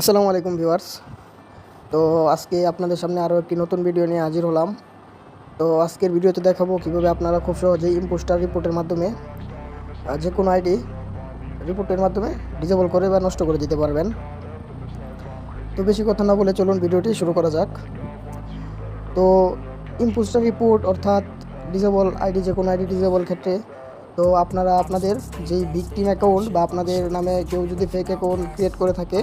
আসসালামু আলাইকুম ভিউয়ার্স। তো আজকে আপনাদের সামনে আরও একটি নতুন ভিডিও নিয়ে হাজির হলাম। তো আজকের ভিডিওতে দেখাবো কীভাবে আপনারা খুব সহজেই ইম্পোস্টার রিপোর্টের মাধ্যমে যে কোনো আইডি রিপোর্টের মাধ্যমে ডিজেবল করে বা নষ্ট করে দিতে পারবেন। তো বেশি কথা না বলে চলুন ভিডিওটি শুরু করা যাক। তো ইম্পোস্টার রিপোর্ট অর্থাৎ ডিজেবল আইডি যে কোনো আইডি ডিজেবল ক্ষেত্রে, তো আপনারা আপনাদের যেই ভিকটিম অ্যাকাউন্ট বা আপনাদের নামে কেউ যদি ফেক অ্যাকাউন্ট ক্রিয়েট করে থাকে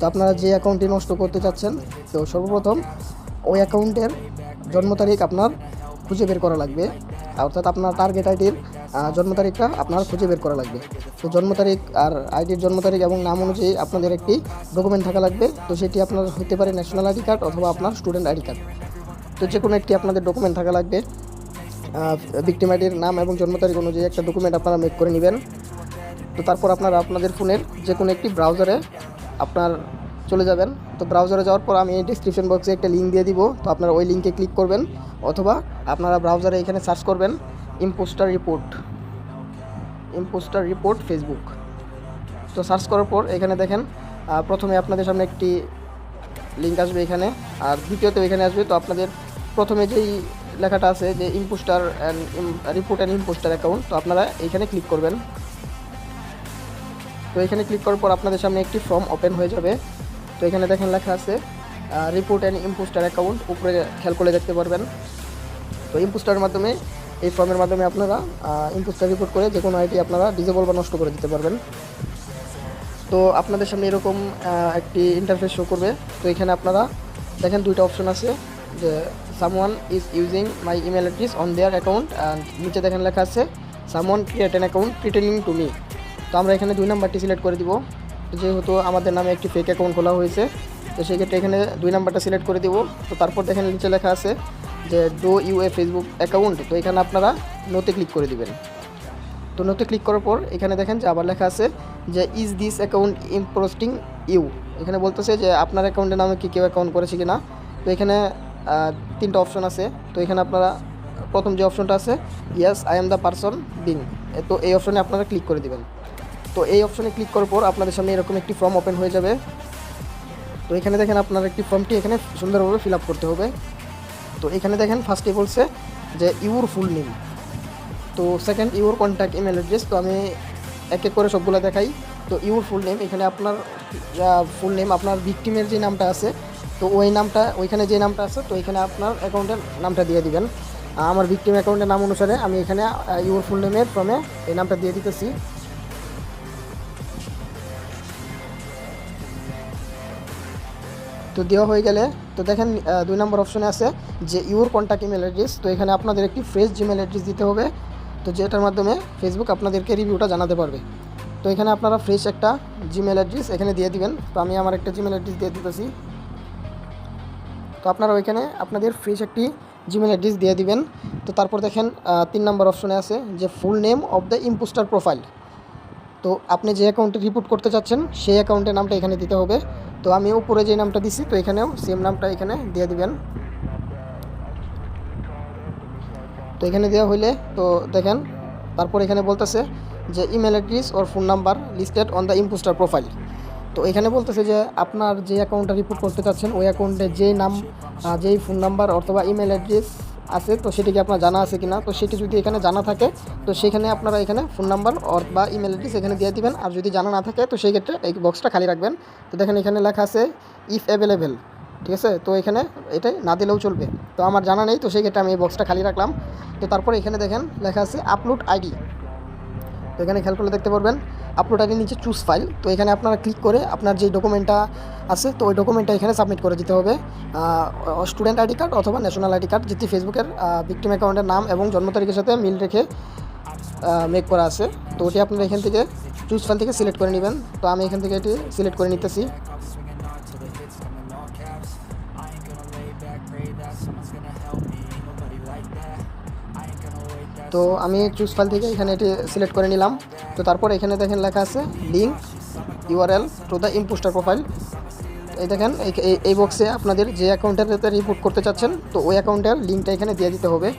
তো আপনারা যে অ্যাকাউন্টটি নষ্ট করতে চাচ্ছেন, তো সর্বপ্রথম ওই অ্যাকাউন্টের জন্ম তারিখ আপনার খুঁজে বের করা লাগবে। অর্থাৎ আপনার টার্গেট আইডির জন্ম তারিখটা আপনার খুঁজে বের করা লাগবে। তো জন্ম তারিখ আর আইডির জন্ম তারিখ এবং নাম অনুযায়ী আপনাদের একটি ডকুমেন্ট থাকা লাগবে। তো সেটি আপনার হতে পারে ন্যাশনাল আইডি কার্ড অথবা আপনার স্টুডেন্ট আইডি কার্ড তো যে কোনো একটি আপনাদের ডকুমেন্ট থাকা লাগবে। ভিক্টিম আইডির নাম এবং জন্ম তারিখ অনুযায়ী একটা ডকুমেন্ট আপনারা মেক করে নেবেন। তো তারপর আপনারা আপনাদের ফোনের যে কোনো একটি ব্রাউজারে আপনার চলে যাবেন। তো ব্রাউজারে যাওয়ার পর আমি ডিসক্রিপশন বক্সে একটা লিঙ্ক দিয়ে দিব। তো আপনারা ওই লিঙ্কে ক্লিক করবেন। অথবা আপনারা ব্রাউজারে এখানে সার্চ করবেন impostor report impostor report Facebook তো সার্চ করার পর এখানে দেখেন প্রথমে আপনাদের সামনে একটি লিঙ্ক আসবে এখানে। আর দ্বিতীয়তে এখানে আসবে। তো আপনাদের প্রথমে যেই লেখাটা আছে যে impostor and report and impostor account তো আপনারা এইখানে ক্লিক করবেন। তো এখানে ক্লিক করার পর আপনাদের সামনে একটি ফর্ম ওপেন হয়ে যাবে। তো এখানে দেখেন লেখা আছে রিপোর্ট অ্যান্ড ইম্পোস্টার অ্যাকাউন্ট উপরে খেয়াল করে দেখতে পারবেন। তো ইম্পোস্টারের মাধ্যমে, এই ফর্মের মাধ্যমে আপনারা ইম্পোস্টার রিপোর্ট করে যে কোনো আইডি আপনারা ডিজেবল বা নষ্ট করে দিতে পারবেন। তো আপনাদের সামনে এরকম একটি ইন্টারফেস শো করবে। তো এখানে আপনারা দেখেন দুইটা অপশন আছে, যে someone is using my email address on their account নিচে দেখেন লেখা আছে someone create an account pretending to me তো আমরা এখানে দুই নাম্বারটি সিলেক্ট করে দিব। যেহেতু আমাদের নামে একটি ফেক অ্যাকাউন্ট খোলা হয়েছে, তো সেক্ষেত্রে এখানে দুই নাম্বারটা সিলেক্ট করে দিব। তো তারপর দেখেন নিচে লেখা আছে যে do you a Facebook account তো এখানে আপনারা নোতে ক্লিক করে দিবেন। তো নোতে ক্লিক করার পর এখানে দেখেন যে আবার লেখা আছে যে is this account imposting you এখানে বলতেছে যে, আপনার অ্যাকাউন্টের নামে কি কেউ অ্যাকাউন্ট করেছে কি না তো এখানে তিনটা অপশন আছে। তো এখানে আপনারা, প্রথম যে অপশনটা আছে yes I am the person being তো এই অপশনে আপনারা ক্লিক করে দিবেন। তো এই অপশনে ক্লিক করার পর আপনাদের সামনে এরকম একটি ফর্ম ওপেন হয়ে যাবে। তো এখানে দেখেন আপনার একটি ফর্মটি এখানে সুন্দরভাবে ফিল করতে হবে। তো এখানে দেখেন ফার্স্টে বলছে যে ইউর ফুল নেম তো second your contact email address তো আমি এক এক করে সবগুলো দেখাই। তো ইউর ফুল নেম এখানে আপনার ফুল নেম আপনার ভিকটিমের যে নামটা আছে, তো ওই নামটা, ওইখানে যে নামটা আছে, তো এখানে আপনার অ্যাকাউন্টের নামটা দিয়ে দিবেন। আমার ভিকটিম অ্যাকাউন্টের নাম অনুসারে আমি এখানে ইউর ফুল নেমের ফর্মে এই নামটা দিয়ে দিতেছি। তো দেওয়া হয়ে গেলে, তো দেখেন দুই নম্বর অপশনে আছে যে ইউর কন্ট্যাক্ট ইমেল অ্যাড্রেস তো এখানে আপনাদের একটি ফ্রেশ জিমেল অ্যাড্রেস দিতে হবে, তো যেটার মাধ্যমে ফেসবুক আপনাদেরকে রিভিউটা জানাতে পারবে। তো এখানে আপনারা ফ্রেশ একটা জিমেল অ্যাড্রেস এখানে দিয়ে দিবেন, তো আমি আমার একটা জিমেল অ্যাড্রেস দিয়ে দিতেছি। তো আপনারা ওইখানে আপনাদের ফ্রেশ একটি জিমেল অ্যাড্রেস দিয়ে দিবেন। তো তারপর দেখেন তিন নম্বর অপশনে আছে যে full name of the impostor profile তো আপনি যে অ্যাকাউন্টে রিপোর্ট করতে চাচ্ছেন, সেই অ্যাকাউন্টের নামটা এখানে দিতে হবে। তো আমি উপরে যে নামটা দিছি, তো এখানেও সেম নামটা এখানে দিয়ে দিবেন। তো এখানে দেওয়া হইলে, তো দেখেন, তারপর এখানে বলতেছে যে email address or phone number listed on the impostor profile তো এখানে বলতেছে যে আপনার যে অ্যাকাউন্টটা রিপোর্ট করতে চাচ্ছেন, ওই অ্যাকাউন্টে যেই নাম যেই ফোন নাম্বার অথবা ইমেল অ্যাড্রেস আছে, তো সেটি কি আপনার জানা আছে কি না তো সেটি যদি এখানে জানা থাকে, তো সেখানে আপনারা এখানে ফোন নাম্বার অর বা ইমেল অ্যাড্রেস এখানে দিয়ে দিবেন। আর যদি জানা না থাকে, তো সেই ক্ষেত্রে এই বক্সটা খালি রাখবেন। তো দেখেন এখানে লেখা আছে ইফ অ্যাভেলেবেল ঠিক আছে? তো এখানে এটাই না দিলেও চলবে। তো আমার জানা নেই, তো সেই ক্ষেত্রে আমি এই বক্সটা খালি রাখলাম। তো তারপর এখানে দেখেন লেখা আছে আপলোড আইডি তো এখানে খেয়াল করলে দেখতে পারবেন আপলোড নিচে চুজ ফাইল তো এখানে আপনারা ক্লিক করে আপনার যে ডকুমেন্টটা আছে, তো ওই ডকুমেন্টটা এখানে সাবমিট করে দিতে হবে। স্টুডেন্ট আইডি কার্ড অথবা ন্যাশনাল আইডি কার্ড যেটি ফেসবুকের ভিক্টিম অ্যাকাউন্টের নাম এবং জন্ম তারিখের সাথে মিল রেখে মেক করা আছে। তো ওটি আপনারা এখান থেকে চুজ ফাইল থেকে সিলেক্ট করে নেবেন। তো আমি এখান থেকে এটি সিলেক্ট করে নিতেছি। তো আমি চুজ ফাইল থেকে এখানে এটি সিলেক্ট করে নিলাম। তো তারপর এখানে দেখেন লেখা আছে link URL to the impostor profile এই দেখেন, এই- বক্সে আপনাদের যে অ্যাকাউন্টের রিপোর্ট করতে চাচ্ছেন, তো ওই অ্যাকাউন্টের লিঙ্কটা এখানে দিয়ে দিতে হবে।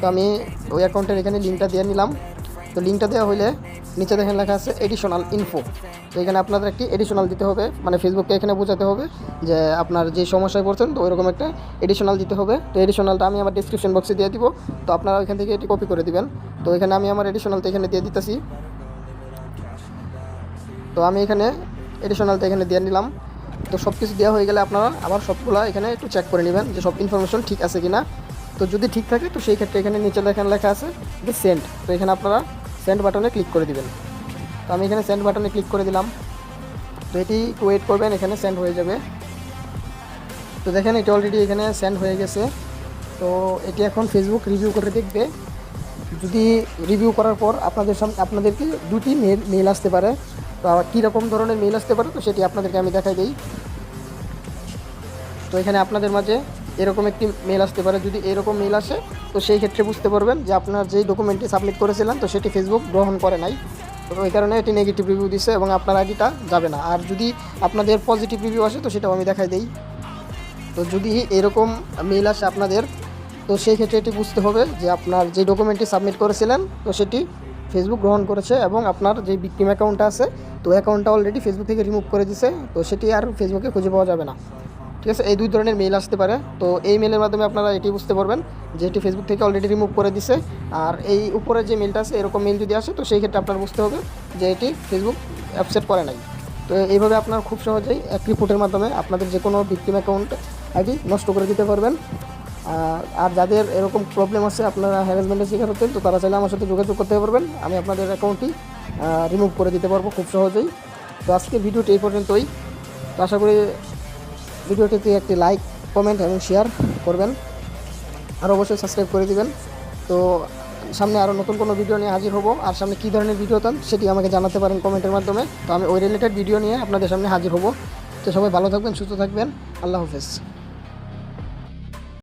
তো আমি ওই অ্যাকাউন্টের এখানে লিঙ্কটা দিয়ে নিলাম। তো লিঙ্কটা দেওয়া হলে নিচে দেখেন লেখা আছে এডিশনাল ইনফো তো এখানে আপনাদের একটি এডিশনাল দিতে হবে মানে ফেসবুককে এখানে বোঝাতে হবে যে আপনার যে সমস্যায় পড়ছেন, তো ওইরকম একটা এডিশনাল দিতে হবে। তো এডিশনালটা আমি আমার ডিসক্রিপশন বক্সে দিয়ে দিব, তো আপনারা ওইখান থেকে এটি কপি করে দিবেন। তো এখানে আমি আমার এডিশনালটা এখানে দিয়ে দিতেছি। তো আমি এখানে এডিশনালটা এখানে দিয়ে নিলাম। তো সব কিছু দেওয়া হয়ে গেলে আপনারা আবার সবগুলো এখানে একটু চেক করে নেবেন যে সব ইনফরমেশন ঠিক আছে কি না তো যদি ঠিক থাকে, তো সেই ক্ষেত্রে এখানে নিচে লেখা লেখা আছে যে সেন্ট তো এখানে আপনারা সেন্ড বাটনে ক্লিক করে দিবেন। তো আমি এখানে সেন্ড বাটনে ক্লিক করে দিলাম। তো এটি ওয়েট করবেন, এখানে সেন্ড হয়ে যাবে। তো দেখেন, এটি অলরেডি এখানে সেন্ড হয়ে গেছে। তো এটি এখন ফেসবুক রিভিউ করে দেখবে। যদি রিভিউ করার পর আপনাদের সামনে আপনাদেরকে দুটি মেল মেল আসতে পারে। তো কীরকম ধরনের মেল আসতে পারে, তো সেটি আপনাদেরকে আমি দেখাই দিই। তো এখানে আপনাদের মাঝে এরকম একটি মেল আসতে পারে। যদি এরকম মেল আসে, তো সেই ক্ষেত্রে বুঝতে পারবেন যে আপনার যেই ডকুমেন্টটি সাবমিট করেছিলেন, তো সেটি ফেসবুক গ্রহণ করে নাই। তো ওই কারণে এটি নেগেটিভ রিভিউ দিছে এবং আপনার আইডিটা যাবে না। আর যদি আপনাদের পজিটিভ রিভিউ আসে, তো সেটাও আমি দেখাই দিই। তো যদি এরকম মেল আসে আপনাদের, তো সেই ক্ষেত্রে এটি বুঝতে হবে যে আপনার যে ডকুমেন্টটি সাবমিট করেছিলেন, তো সেটি ফেসবুক গ্রহণ করেছে এবং আপনার যে বিক্রিম অ্যাকাউন্টটা আছে, তো অ্যাকাউন্টটা অলরেডি ফেসবুক থেকে রিমুভ করে দিছে। তো সেটি আর ফেসবুকে খুঁজে পাওয়া যাবে না। ঠিক আছে, এই দুই ধরনের মেল আসতে পারে। তো এই মেলের মাধ্যমে আপনারা এটি বুঝতে পারবেন যে এটি ফেসবুক থেকে অলরেডি রিমুভ করে দিছে। আর এই উপরে যে মেলটা আছে, এরকম মেল যদি আসে, তো সেই ক্ষেত্রে আপনার বুঝতে হবে যে এটি ফেসবুক অ্যাপসেট করে নাই। তো এইভাবে আপনার খুব সহজেই এক রিপোর্টের মাধ্যমে আপনাদের যে কোনো ভিক্টিম অ্যাকাউন্ট আইডি নষ্ট করে দিতে পারবেন। আর আর যাদের এরকম প্রবলেম আছে, আপনারা হ্যারাসমেন্টের শিকার হচ্ছেন তো তারা চাইলে আমার সাথে যোগাযোগ করতে পারবেন। আমি আপনাদের অ্যাকাউন্টটি রিমুভ করে দিতে পারব খুব সহজেই। তো আজকের ভিডিওটি এই পর্যন্তই। তো আশা করি ভিডিওটিতে একটি লাইক কমেন্ট এবং শেয়ার করবেন। আর অবশ্যই সাবস্ক্রাইব করে দিবেন। তো সামনে আরও নতুন কোনো ভিডিও নিয়ে হাজির হব। আর সামনে কী ধরনের ভিডিও তান সেটি আমাকে জানাতে পারেন কমেন্টের মাধ্যমে। তো আমি ওই রিলেটেড ভিডিও নিয়ে আপনাদের সামনে হাজির হব। তো সবাই ভালো থাকবেন, সুস্থ থাকবেন। আল্লাহ হাফেজ।